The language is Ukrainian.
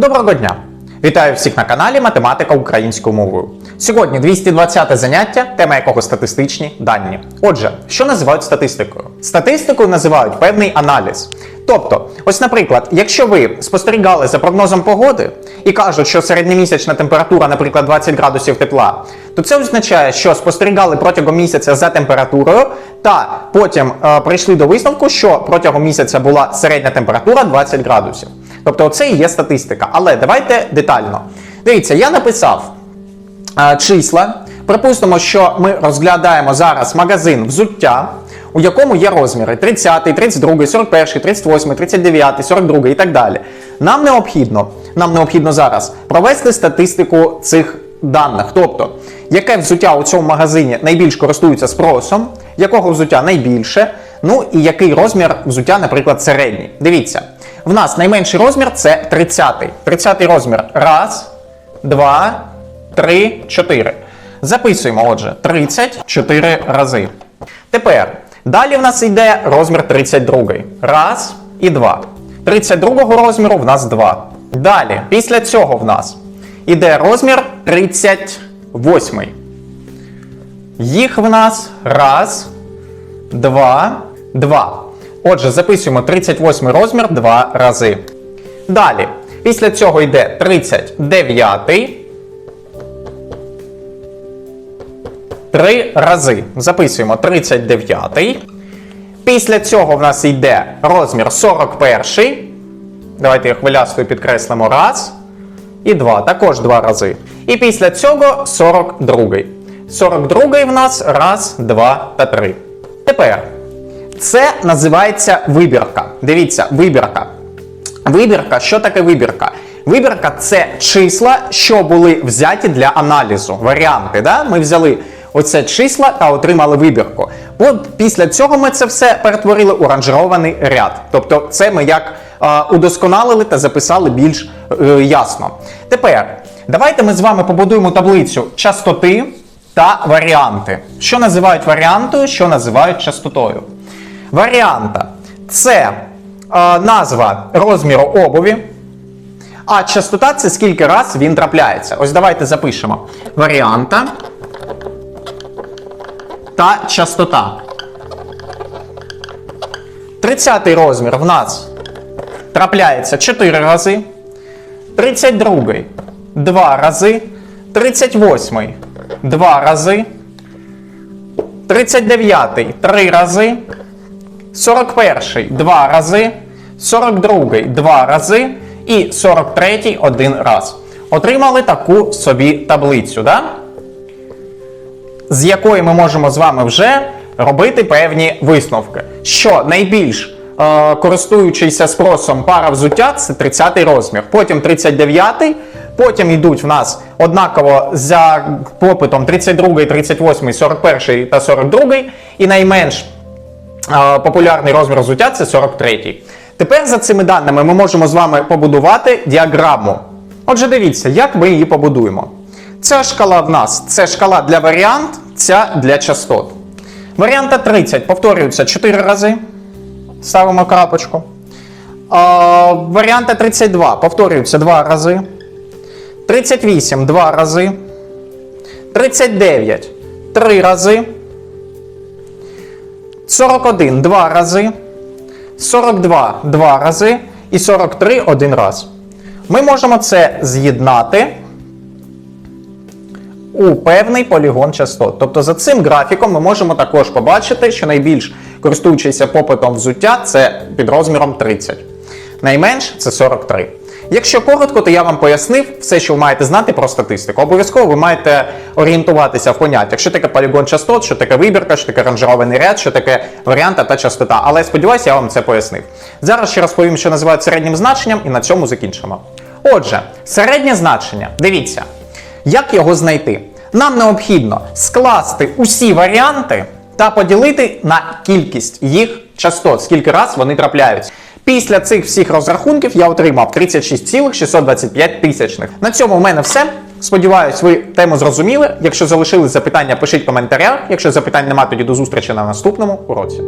Доброго дня! Вітаю всіх на каналі Математика українською мовою. Сьогодні 220 заняття, тема якого статистичні дані. Отже, що називають статистикою? Статистикою називають певний аналіз. Тобто, ось, наприклад, якщо ви спостерігали за прогнозом погоди і кажуть, що середньомісячна температура, наприклад, 20 градусів тепла, то це означає, що спостерігали протягом місяця за температурою, та потім е, прийшли до висновку, що протягом місяця була середня температура 20 градусів. Тобто, це і є статистика. Але давайте детально. Дивіться, я написав е, числа. Припустимо, що ми розглядаємо зараз магазин взуття, у якому є розміри 30, 32, 41, 38, 39, 42 і так далі. Нам необхідно, нам необхідно зараз провести статистику цих даних. Тобто, яке взуття у цьому магазині найбільш користується спросом, якого взуття найбільше, ну і який розмір взуття, наприклад, середній. Дивіться, в нас найменший розмір це 30. 30 розмір. Раз, два, три, чотири. Записуємо, отже, 34 рази. Тепер далі в нас йде розмір 32. Раз і два. 32 розміру в нас 2. Далі, після цього в нас іде розмір 38. Їх в нас раз, два, два. Отже, записуємо 38 розмір два рази. Далі, після цього йде 39. Три рази. Записуємо 39. Після цього в нас йде розмір 41. Давайте його хвилястою підкреслимо. Раз. І два. Також два рази. І після цього 42. 42 в нас раз, два та три. Тепер. Це називається вибірка. Дивіться, вибірка. Вибірка, що таке вибірка? Вибірка це числа, що були взяті для аналізу. Варіанти. Да? Ми взяли оце числа та отримали вибірку. От Після цього ми це все перетворили у ранжирований ряд. Тобто, це ми як е, удосконалили та записали більш е, ясно. Тепер давайте ми з вами побудуємо таблицю частоти та варіанти. Що називають варіантою, що називають частотою. Варіанта це е, назва розміру обуві. А частота це скільки раз він трапляється. Ось давайте запишемо. Варіанта та частота. 30 розмір в нас трапляється 4 рази. 32 2 рази. 38 2 рази. 39 3 рази. 41 2 рази. 42 2 рази. І 43 один раз. Отримали таку собі таблицю, да? з якої ми можемо з вами вже робити певні висновки. Що найбільш е, користуючийся спросом пара взуття це 30-й розмір, потім 39-й. потім йдуть в нас однаково за попитом 32, 38, 41 та 42, і найменш популярний розмір взуття це 43. Тепер за цими даними ми можемо з вами побудувати діаграму. Отже, дивіться, як ми її побудуємо. Ця шкала в нас це шкала для варіант, ця для частот. Варіанта 30 повторюється 4 рази. Ставимо крапочку. А, варіанта 32 повторюється 2 рази. 38 2 рази. 39 3 рази. 41 2 рази. 42 2 рази. І 43 1 раз. Ми можемо це з'єднати у певний полігон частот. Тобто за цим графіком ми можемо також побачити, що найбільш користуючийся попитом взуття це під розміром 30. Найменш це 43. Якщо коротко, то я вам пояснив все, що ви маєте знати про статистику. Обов'язково ви маєте орієнтуватися в поняттях, що таке полігон частот, що таке вибірка, що таке ранжирований ряд, що таке варіанта та частота. Але сподіваюся, я вам це пояснив. Зараз ще розповім, що називають середнім значенням, і на цьому закінчимо. Отже, середнє значення. Дивіться. Як його знайти? Нам необхідно скласти усі варіанти та поділити на кількість їх частот, скільки раз вони трапляються. Після цих всіх розрахунків я отримав 36,625 тисячних. На цьому в мене все. Сподіваюсь, ви тему зрозуміли. Якщо залишились запитання, пишіть в коментарях. Якщо запитань немає, тоді до зустрічі на наступному уроці.